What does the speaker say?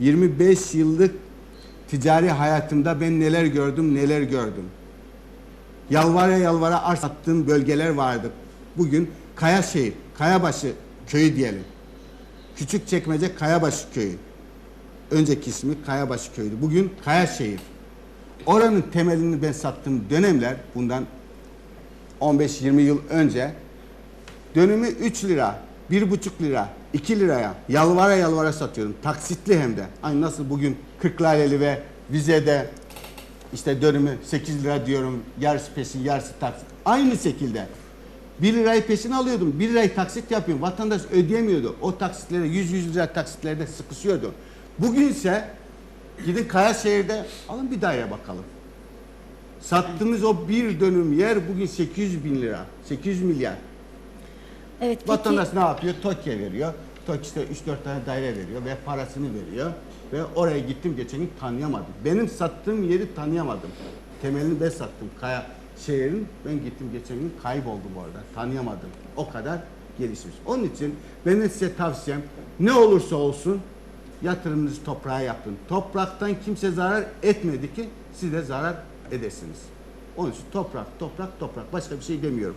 25 yıllık ticari hayatımda ben neler gördüm neler gördüm. Yalvara yalvara arz sattığım bölgeler vardı. Bugün Kayaşehir, Kayabaşı köyü diyelim. Küçük çekmece Kayabaşı köyü. Önceki ismi Kayabaşı köyüydü. Bugün Kayaşehir. Oranın temelini ben sattığım dönemler bundan 15-20 yıl önce dönümü 3 lira, 1,5 lira, 2 liraya yalvara yalvara satıyorum. Taksitli hem de. Aynı nasıl bugün 40 laleli ve vizede işte dönümü 8 lira diyorum. Yarısı peşin, yarısı taksit. Aynı şekilde. 1 lirayı peşin alıyordum. 1 lirayı taksit yapıyorum. Vatandaş ödeyemiyordu. O taksitlere 100-100 lira taksitlerde sıkışıyordu. Bugünse gidin Kayaşehir'de alın bir daire bakalım. Sattığımız o bir dönüm yer bugün 800 bin lira. 800 milyar. Evet Vatandaş ne yapıyor? TOKİ'ye veriyor. TOK işte 3-4 tane daire veriyor ve parasını veriyor. Ve oraya gittim geçen gün tanıyamadım. Benim sattığım yeri tanıyamadım. Temelini ben sattım. Kaya şehrin ben gittim geçen gün kayboldum orada. Tanıyamadım. O kadar gelişmiş. Onun için benim size tavsiyem ne olursa olsun yatırımınızı toprağa yapın. Topraktan kimse zarar etmedi ki siz de zarar edesiniz. Onun için toprak, toprak, toprak. Başka bir şey demiyorum.